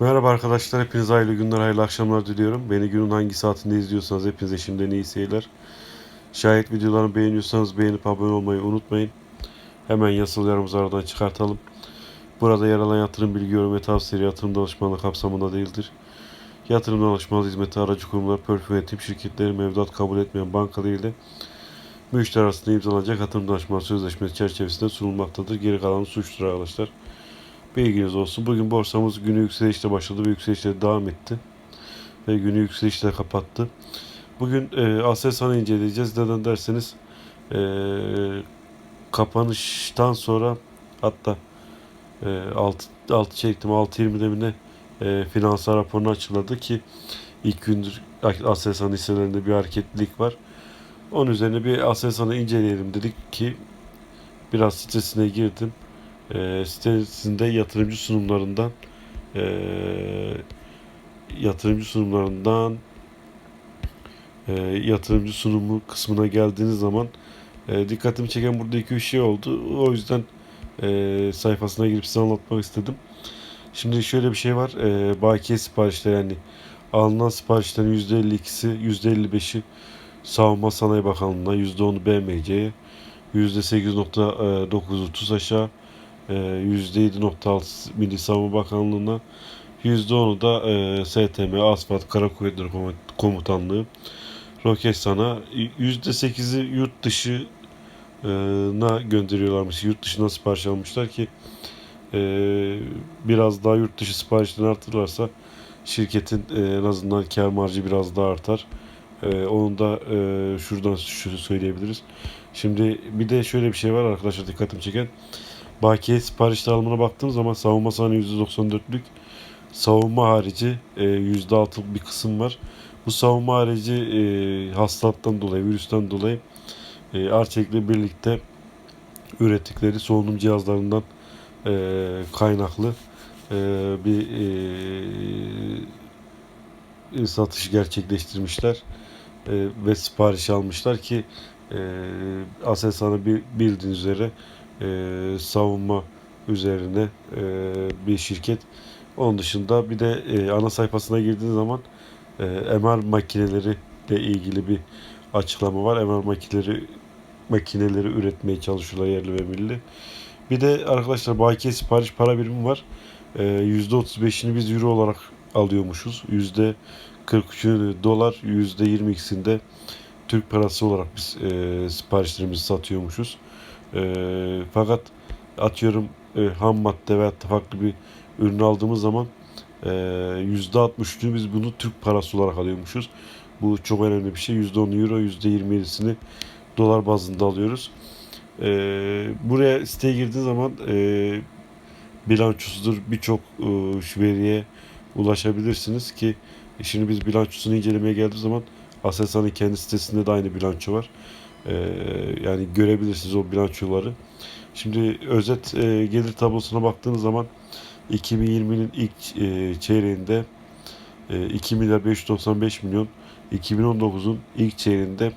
Merhaba arkadaşlar, hepinize hayırlı günler, hayırlı akşamlar diliyorum. Beni günün hangi saatinde izliyorsanız hepinize şimdiden iyi seyirler. Şayet videolarımı beğeniyorsanız beğenip abone olmayı unutmayın. Hemen yasal aradan çıkartalım. Burada yer alan yatırım bilgi yorum ve tavsiye yatırım danışmanlığı kapsamında değildir. Yatırım danışmanlığı hizmeti aracı kurumlar, portföy yönetim şirketleri mevduat kabul etmeyen banka değil de müşteri arasında imzalanacak yatırım danışmanlığı sözleşmesi çerçevesinde sunulmaktadır. Geri kalanı suçtur arkadaşlar. Bilginiz olsun. Bugün borsamız günü yükselişle başladı ve yükselişle devam etti. Ve günü yükselişle kapattı. Bugün e, Aselsan'ı inceleyeceğiz. Neden derseniz e, kapanıştan sonra hatta e, 6, 6 çektim 6.20'de mi ne e, finansal raporunu açıkladı ki ilk gündür Aselsan hisselerinde bir hareketlilik var. Onun üzerine bir Aselsan'ı inceleyelim dedik ki biraz sitesine girdim e, sitesinde yatırımcı sunumlarından e, yatırımcı sunumlarından e, yatırımcı sunumu kısmına geldiğiniz zaman e, dikkatimi çeken burada iki üç şey oldu. O yüzden e, sayfasına girip size anlatmak istedim. Şimdi şöyle bir şey var. E, bakiye siparişleri yani alınan siparişlerin %52'si %55'i Savunma Sanayi Bakanlığı'na %10'u BMC'ye %8.9'u TUS aşağı %7.6 Milli Savunma Bakanlığı'na %10'u da e, STM, Asfalt, Kara Kuvvetleri Komutanlığı, Roketsan'a %8'i yurt dışına gönderiyorlarmış. Yurt dışına sipariş almışlar ki e, biraz daha yurt dışı siparişlerini artırırlarsa şirketin e, en azından kar marjı biraz daha artar. E, onu da e, şuradan şunu söyleyebiliriz. Şimdi bir de şöyle bir şey var arkadaşlar dikkatimi çeken. Bakiye siparişler alımına baktığım zaman savunma sanayi %94'lük savunma harici e, %6'lık bir kısım var. Bu savunma harici e, hastalıktan dolayı, virüsten dolayı e, Arçelik'le birlikte ürettikleri solunum cihazlarından e, kaynaklı e, bir e, satış gerçekleştirmişler e, ve sipariş almışlar ki e, Aselsan'ı bildiğiniz üzere e, savunma üzerine e, bir şirket. Onun dışında bir de e, ana sayfasına girdiğiniz zaman e, MR makineleri ile ilgili bir açıklama var. MR makineleri makineleri üretmeye çalışıyorlar yerli ve milli. Bir de arkadaşlar bakiye sipariş para birimi var. E, %35'ini biz euro olarak alıyormuşuz. %43'ünü dolar, %22'sinde Türk parası olarak biz e, siparişlerimizi satıyormuşuz. E, fakat atıyorum e, ham madde veya farklı bir ürün aldığımız zaman e, yüzde 63'ünü biz bunu Türk parası olarak alıyormuşuz. Bu çok önemli bir şey. %10 euro, %27'sini dolar bazında alıyoruz. E, buraya siteye girdiğiniz zaman e, bilançosudur birçok e, veriye ulaşabilirsiniz ki şimdi biz bilançosunu incelemeye geldiğimiz zaman Aselsan'ın kendi sitesinde de aynı bilanço var. Ee, yani görebilirsiniz o bilançoları. Şimdi özet e, gelir tablosuna baktığınız zaman 2020'nin ilk e, çeyreğinde e, 2 milyar 595 milyon 2019'un ilk çeyreğinde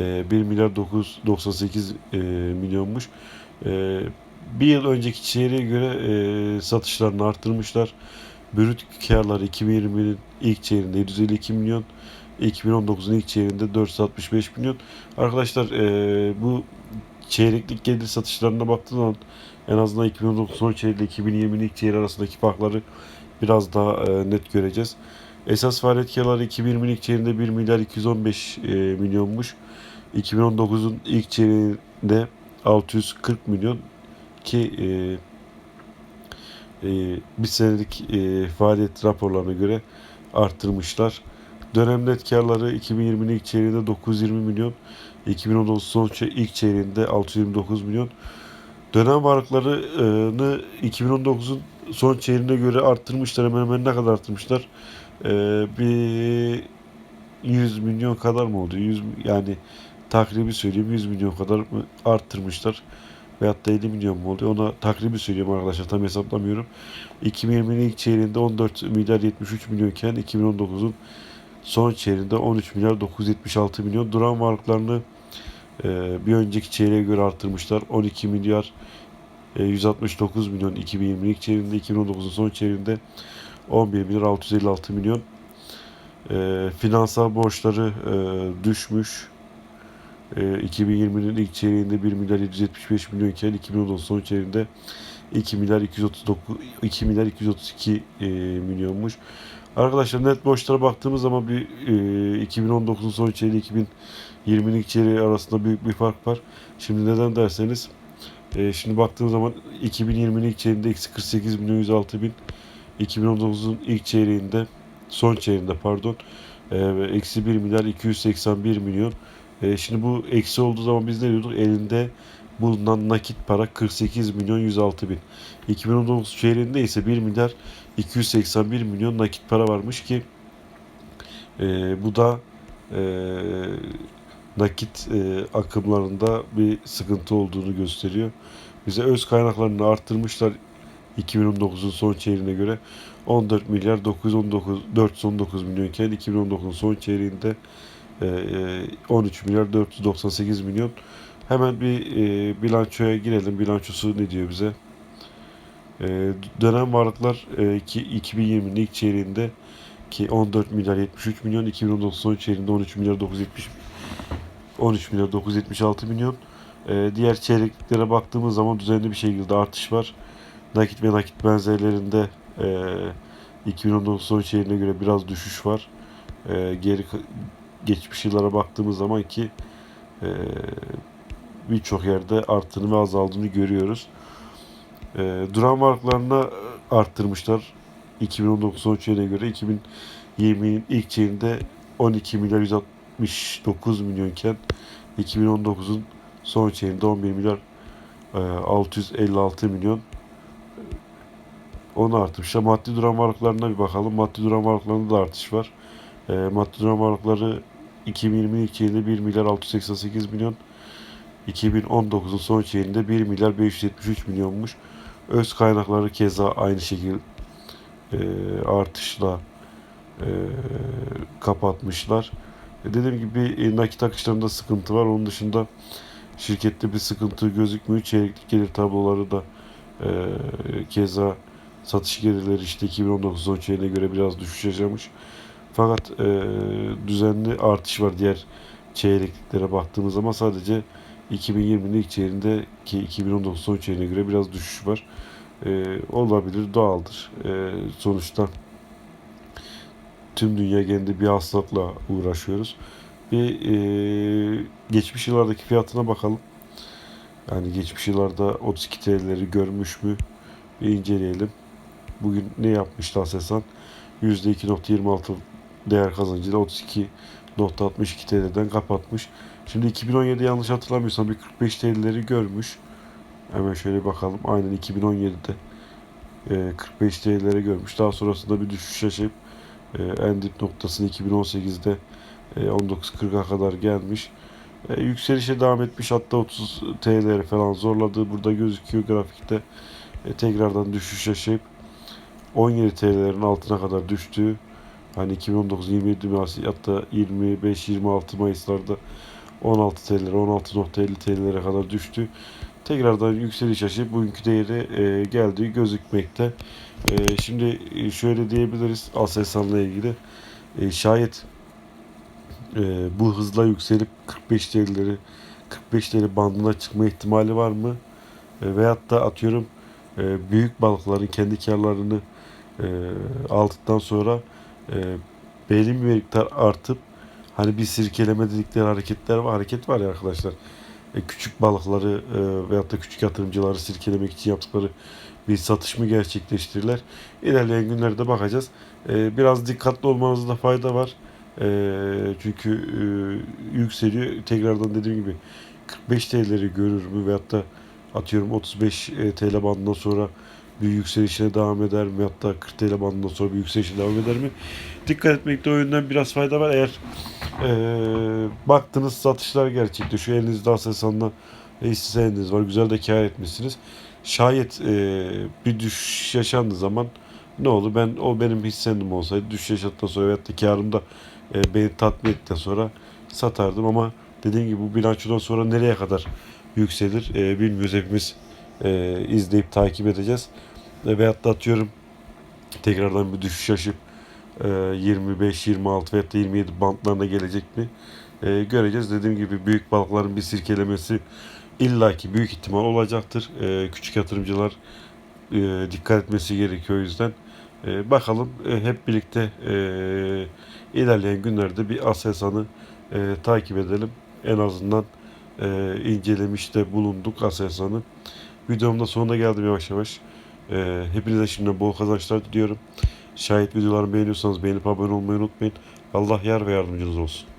e, 1 milyar 998 e, milyonmuş. E, bir yıl önceki çeyreğe göre e, satışlarını arttırmışlar. Brüt karları 2020'nin ilk çeyreğinde 752 milyon 2019'un ilk çeyreğinde 465 milyon. Arkadaşlar e, bu çeyreklik gelir satışlarına baktığınız zaman en azından 2019 son çeyreğiyle 2020'nin ilk çeyreği arasındaki farkları biraz daha e, net göreceğiz. Esas faaliyet karları 2020'nin ilk çeyreğinde 1 milyar 215 e, milyonmuş. 2019'un ilk çeyreğinde 640 milyon ki e, e, bir senelik e, faaliyet raporlarına göre arttırmışlar. Dönem net karları 2020'nin ilk çeyreğinde 920 milyon, 2019 son ilk çeyreğinde 629 milyon. Dönem varlıklarını 2019'un son çeyreğine göre arttırmışlar. Hemen hemen ne kadar arttırmışlar? Ee, bir 100 milyon kadar mı oldu? 100 yani takribi söyleyeyim 100 milyon kadar mı arttırmışlar? Veyahut da 50 milyon mu oluyor? Ona takribi söylüyorum arkadaşlar. Tam hesaplamıyorum. 2020'nin ilk çeyreğinde 14 milyar 73 milyonken 2019'un son çeyreğinde 13 milyar 976 milyon duran varlıklarını e, bir önceki çeyreğe göre arttırmışlar. 12 milyar e, 169 milyon 2020 ilk çeyreğinde 2019'un son çeyreğinde 11 milyar 656 milyon. E, finansal borçları e, düşmüş. E, 2020'nin ilk çeyreğinde 1 milyar 775 milyon iken 2019 son çeyreğinde 2 milyar 239 2 milyar 232 e, milyonmuş. Arkadaşlar net borçlara baktığımız zaman bir e, 2019'un son çeyreği 2020'nin ilk çeyreği arasında büyük bir fark var. Şimdi neden derseniz e, şimdi baktığımız zaman 2020'nin ilk çeyreğinde eksi 48 milyon 106 bin 2019'un ilk çeyreğinde son çeyreğinde pardon e, eksi 1 milyar 281 milyon. E, şimdi bu eksi olduğu zaman biz ne diyorduk? Elinde bulunan nakit para 48 milyon 106 bin. 2019 çeyreğinde ise 1 milyar 281 milyon nakit para varmış ki e, bu da e, nakit e, akımlarında bir sıkıntı olduğunu gösteriyor. Bize öz kaynaklarını arttırmışlar 2019'un son çeyreğine göre 14 milyar 919 419 milyon iken 2019'un son çeyreğinde e, e, 13 milyar 498 milyon. Hemen bir e, bilançoya girelim. Bilançosu ne diyor bize? E, dönem varlıklar e, ki 2020'nin ilk çeyreğinde ki 14 milyar 73 milyon 2019 son çeyreğinde 13 milyar 970 13 milyar 976 milyon. E, diğer çeyreklere baktığımız zaman düzenli bir şekilde artış var. Nakit ve nakit benzerlerinde e, 2019 son çeyreğine göre biraz düşüş var. E, geri geçmiş yıllara baktığımız zaman ki e, birçok yerde arttığını ve azaldığını görüyoruz. E, duran varlıklarına arttırmışlar. 2019 son çeyreğine göre 2020'nin ilk çeyreğinde 12 milyar 169 milyonken 2019'un son çeyreğinde 11 milyar e, 656 milyon onu artmışlar. Maddi duran varlıklarına bir bakalım. Maddi duran varlıklarında da artış var. E, maddi duran varlıkları 2020 ilk çeyreğinde 1 milyar 688 milyon 2019'un son çeyreğinde 1 milyar 573 milyonmuş. Öz kaynakları keza aynı şekilde e, artışla e, kapatmışlar. E, dediğim gibi e, nakit akışlarında sıkıntı var. Onun dışında şirkette bir sıkıntı gözükmüyor. Çeyreklik gelir tabloları da keza satış gelirleri işte 2019 son çeyreğine göre biraz düşüş yaşamış. Fakat düzenli artış var diğer çeyrekliklere baktığımız zaman sadece 2020'nin ilk çeyreğinde ki 2019 son çeyreğine göre biraz düşüş var. E, olabilir, doğaldır. E, sonuçta tüm dünya genelinde bir hastalıkla uğraşıyoruz. Bir e, geçmiş yıllardaki fiyatına bakalım. Yani geçmiş yıllarda 32 TL'leri görmüş mü? Bir inceleyelim. Bugün ne yapmıştı Aselsan? %2.26 değer kazancıyla 32.62 TL'den kapatmış. Şimdi 2017 yanlış hatırlamıyorsam bir 45 TL'leri görmüş. Hemen şöyle bakalım. Aynen 2017'de e, 45 TL'leri görmüş. Daha sonrasında bir düşüş yaşayıp e, en dip noktasını 2018'de e, 19.40'a kadar gelmiş. E, yükselişe devam etmiş. Hatta 30 TL'leri falan zorladığı burada gözüküyor grafikte. E, tekrardan düşüş yaşayıp 17 TL'lerin altına kadar düştüğü hani 2019-27 Mayıs hatta 25-26 Mayıs'larda 16 TL'lere 16.50 TL'lere kadar düştü. Tekrardan yükseliş yaşayıp bugünkü değeri e, geldiği gözükmekte. E, şimdi e, şöyle diyebiliriz Aselsan'la ilgili. E, şayet e, bu hızla yükselip 45 TL'leri 45 TL bandına çıkma ihtimali var mı? E, veyahut da atıyorum e, büyük balıkların kendi karlarını e, aldıktan sonra e, belli bir miktar artıp hani bir sirkeleme dedikleri hareketler var hareket var ya arkadaşlar. E, küçük balıkları e, veyahut da küçük yatırımcıları sirkelemek için yaptıkları bir satış mı gerçekleştirirler? İlerleyen günlerde bakacağız. E, biraz dikkatli olmanızda fayda var. E, çünkü e, yükseliyor. Tekrardan dediğim gibi 45 TL'leri görür mü? Veyahut da atıyorum 35 e, TL bandından sonra bir yükselişine devam eder mi? Hatta 40 TL sonra bir yükselişine devam eder mi? Dikkat etmekte o yönden biraz fayda var. Eğer e, baktınız satışlar gerçekte şu elinizde hisse senediniz var. Güzel de kar etmişsiniz. Şayet e, bir düşüş yaşandığı zaman ne olur? Ben o benim hissenim olsaydı düşüş yaşadıktan sonra veyahut da karım da e, beni tatmin ettikten sonra satardım ama dediğim gibi bu bilançodan sonra nereye kadar yükselir e, bilmiyoruz hepimiz e, izleyip takip edeceğiz. E, veyahut da atıyorum tekrardan bir düşüş yaşayıp e, 25, 26 veya da 27 bantlarına gelecek mi? E, göreceğiz. Dediğim gibi büyük balıkların bir sirkelemesi illaki büyük ihtimal olacaktır. E, küçük yatırımcılar e, dikkat etmesi gerekiyor o yüzden. E, bakalım e, hep birlikte e, ilerleyen günlerde bir Aselsan'ı e, takip edelim. En azından e, incelemiş de bulunduk Aselsan'ı. Videomun da sonuna geldim yavaş yavaş. E, hepinize şimdiden bol kazançlar diliyorum. Şayet videolarımı beğeniyorsanız beğenip abone olmayı unutmayın. Allah yar ve yardımcınız olsun.